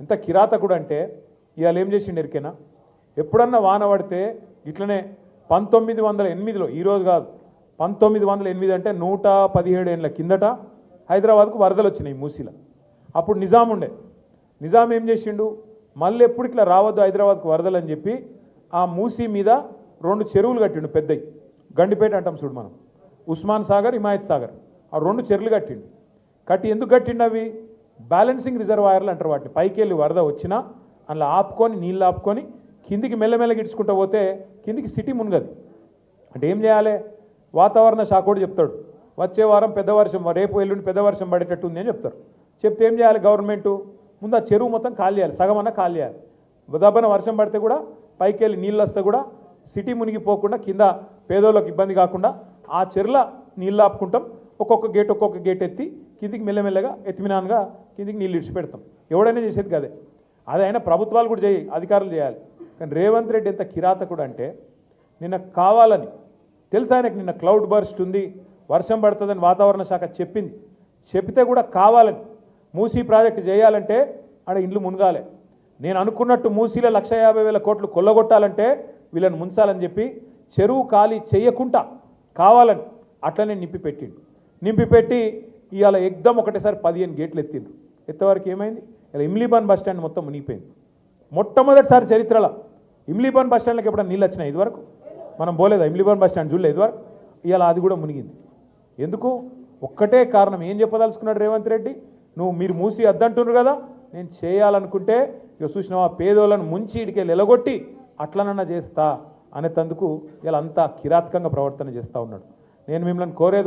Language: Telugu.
ఎంత కిరాతకుడు అంటే ఇవాళ ఏం చేసిండు ఎరికేనా? ఎప్పుడన్నా వాన పడితే ఇట్లనే పంతొమ్మిది వందల ఎనిమిదిలో ఈరోజు కాదు పంతొమ్మిది వందల ఎనిమిది అంటే నూట పదిహేడు ఏళ్ళ కిందట హైదరాబాద్కు వరదలు వచ్చినాయి మూసీలో. అప్పుడు నిజాం ఉండే. నిజాం ఏం చేసిండు? మళ్ళీ ఎప్పుడు ఇట్లా రావద్దు హైదరాబాద్కు వరదలు అని చెప్పి ఆ మూసీ మీద రెండు చెరువులు కట్టిండు పెద్దవి గండిపేట అంటాం చూడు మనం. ఉస్మాన్ సాగర్ హిమాయత్ సాగర్. ఆ రెండు చెరువులు కట్టిండు. కట్టి ఎందుకు కట్టిండు అవి? బ్యాలెన్సింగ్ రిజర్వాయర్లు అంటారు వాటిని. పైకి వెళ్ళి వరద వచ్చినా అందులో ఆపుకొని నీళ్ళు ఆపుకొని కిందికి మెల్లమెల్లగా ఇడ్చుకుంటూ పోతే కిందికి సిటీ మునగది. అంటే ఏం చేయాలి? వాతావరణ శాఖ కూడా చెప్తాడు. వచ్చే వారం పెద్ద వర్షం రేపు ఎల్లుండి పెద్ద వర్షం పడేటట్టు ఉంది అని చెప్తారు. చెప్తే ఏం చేయాలి గవర్నమెంట్? ముందు ఆ చెరువు మొత్తం ఖాళీ చేయాలి సగం అన్న ఖాళీ చేయాలి. దబ్బన వర్షం పడితే కూడా పైకి వెళ్ళి నీళ్ళు వస్తే కూడా సిటీ మునిగిపోకుండా కింద పేదోళ్ళకి ఇబ్బంది కాకుండా ఆ చెరుల నీళ్ళు ఆపుకుంటాం. ఒక్కొక్క గేట్ ఒక్కొక్క గేట్ ఎత్తి కిందికి మెల్లమెల్లగా ఎత్తిమినాన్గా కిందికి నీళ్ళు ఇడిచిపెడతాం. ఎవడైనా చేసేది కదే. అదైనా అయినా ప్రభుత్వాలు కూడా చేయి అధికారులు చేయాలి. కానీ రేవంత్ రెడ్డి ఎంత కిరాతకుడు అంటే నిన్న కావాలని తెలుసా ఆయనకు నిన్న క్లౌడ్ బర్స్ట్ ఉంది వర్షం పడుతుందని వాతావరణ శాఖ చెప్పింది. చెప్తే కూడా కావాలని. మూసీ ప్రాజెక్టు చేయాలంటే ఆడ ఇండ్లు మునగాలి. నేను అనుకున్నట్టు మూసీలో లక్ష యాభై వేల కోట్లు కొల్లగొట్టాలంటే వీళ్ళని ముంచాలని చెప్పి చెరువు ఖాళీ చేయకుండా కావాలని అట్లనే నింపి పెట్టిండు నింపి పెట్టి ఇవాళ ఎగ్దం ఒకటేసారి పదిహేను గేట్లు ఎత్తిండ్రు. ఎత్తవరకు ఏమైంది? ఇలా ఇమ్లీబాన్ బస్ స్టాండ్ మొత్తం మునిగిపోయింది. మొట్టమొదటిసారి చరిత్రలో ఇమ్లీబాన్ బస్ స్టాండ్కి ఎప్పుడైనా నీళ్ళు వచ్చినాయి ఇదివరకు? మనం పోలేదా? ఇమ్లీబాన్ బస్ స్టాండ్ చూడలేదు ఇదివరకు? ఇవాళ అది కూడా మునిగింది. ఎందుకు? ఒక్కటే కారణం ఏం చెప్పదలుచుకున్నాడు రేవంత్ రెడ్డి? నువ్వు మీరు మూసి అద్దంటున్నారు కదా నేను చేయాలనుకుంటే ఇక చూసినావా పేదోళ్ళను ముంచి ఇడికెళ్ళి ఎలగొట్టి అట్లనన్నా చేస్తా అనేటందుకు ఇలా అంతా కిరాతకంగా ప్రవర్తన చేస్తూ ఉన్నాడు. నేను మిమ్మల్ని కోరేది